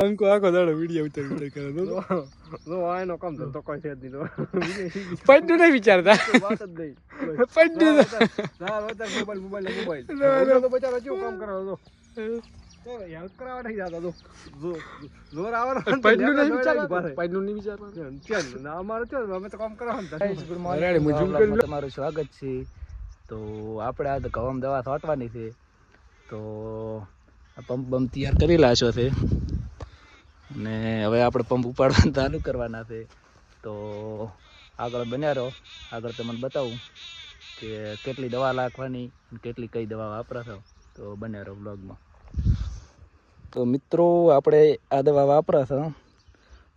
અંકો આખો દાડો વીડિયો ઉતાર ઉતાર કરે તો જો આયનો કામ ધંધો કોઈ છે જ નહીં તો પૈડું નહીં વિચારતા વાત જ નહીં પૈડું ના વધારે મોબાઈલ મોબાઈલ મોબાઈલ તો બચારો કેવું કામ કરો તો તો હેલ્પ કરાવવા નહીં જતા તો જો જોર આવવાનો પૈડું નહીં વિચારતા પૈડું નહીં વિચારતા ચાલ ના અમારે ચાલ અમે તો કામ કરવાનું હું zoom કરી. તમારું સ્વાગત છે તો આપણે આ કવમ દવા છાંટવાની છે તો આ પંપ બમ્પ તૈયાર કરી લાશો છે ને હવે આપણે પંપ ઉપાડવાનું ચાલુ કરવાના છે. તો આગળ બન્યા રહો. આગળ તમને બતાવું કે કેટલી દવા નાખવાની કેટલી કઈ દવા વાપરાશો. તો બન્યા રહો બ્લોગમાં તો મિત્રો, આપણે આ દવા વાપરાશો.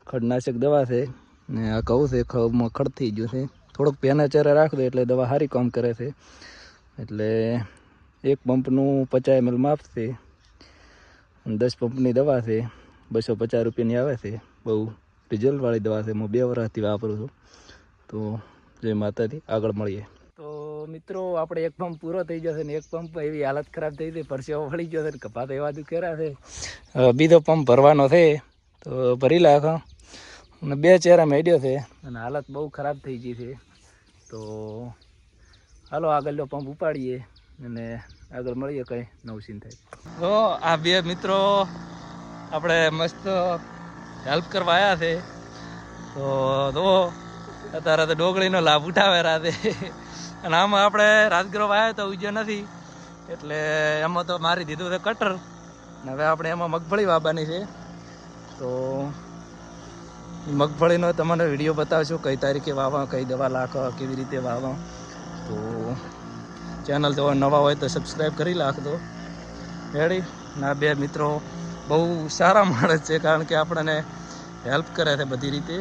ખડનાશક દવા છે. ને આ કહું છે ખમાં ખડ થઈ ગયું છે. થોડોક પેના ચેરે રાખો એટલે દવા સારી કામ કરે છે. એટલે એક પંપનું પચાસ એમએલ માપ છે. દસ પંપની દવા છે. બસો પચાસ રૂપિયાની આવે છે. બહુ રિઝલ્ટવાળી દવા છે. હું બે વર્ષથી વાપરું છું. તો જય માતાજી. આગળ મળીએ. તો મિત્રો, આપણે એક પંપ પૂરો થઈ જશે ને એક પંપ એવી હાલત ખરાબ થઈ ગઈ, પરસેવો વળી ગયો છે ને કપાત એવા દુખેરા છે. બીજો પંપ ભરવાનો છે. તો ભરી લાખો. અને બે ચહેરા મેળ્યો છે. અને હાલત બહુ ખરાબ થઈ ગઈ છે. તો હાલો આગળનો પંપ ઉપાડીએ. અને આગળ મળીએ કંઈ નવસીન થાય. તો આ બે મિત્રો આપણે મસ્ત હેલ્પ કરવા આવ્યા છે. તો તો અત્યારે તો ડોગળીનો લાભ ઉઠાવે રાતે. અને આમાં આપણે રાજગૃહ આવ્યા તો ઉજ્યો નથી. એટલે એમાં તો મારી દીધું છે કટર ને હવે આપણે એમાં મગફળી વાવવાની છે. તો મગફળીનો તમને વીડિયો બતાવશું, કઈ તારીખે વાવવા, કઈ દવા લાખો કેવી રીતે વાવવા. તો ચેનલ જો નવા હોય તો સબસ્ક્રાઈબ કરી નાખજો. રેડી ના, બે મિત્રો બહુ સારા માણસ છે કારણ કે આપણને હેલ્પ કરે છે બધી રીતે.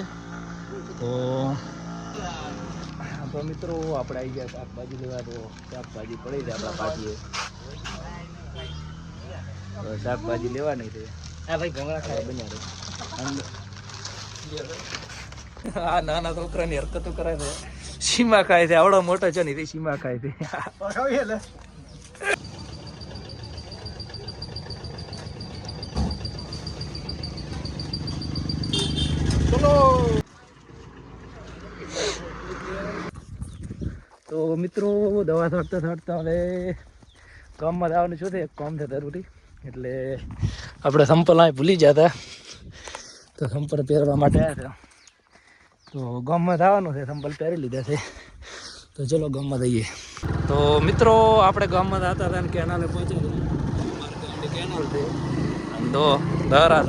તો તો મિત્રો આપણે આવી ગયા શાકભાજી લેવા તો શાકભાજી પડી છે આપણા પાછી તો શાકભાજી લેવાની છે. આ ભાઈ ભોંગળા ખાય. બન્યા આ નાના છોકરાની હરકતો કરે છે. સીમા ખાય છે આવડો મોટો છે ને તે સીમા ખાય છે. તો મિત્રો, દવા છાંટતા છાંટતા હવે કામમાં જવાનું શું એક કામ છે જરૂરી એટલે આપણે સંપલ અહીં ભૂલી જતા તો સંપલ પહેરવા માટે આવ્યા હતા. તો ગામમાં જવાનું છે, સંપલ પહેરી લીધા છે. તો ચલો ગામમાં જઈએ. તો મિત્રો, આપણે ગામમાં જતા હતા ને કેનાલે પહોંચી કેનાલ છે. અને ધારા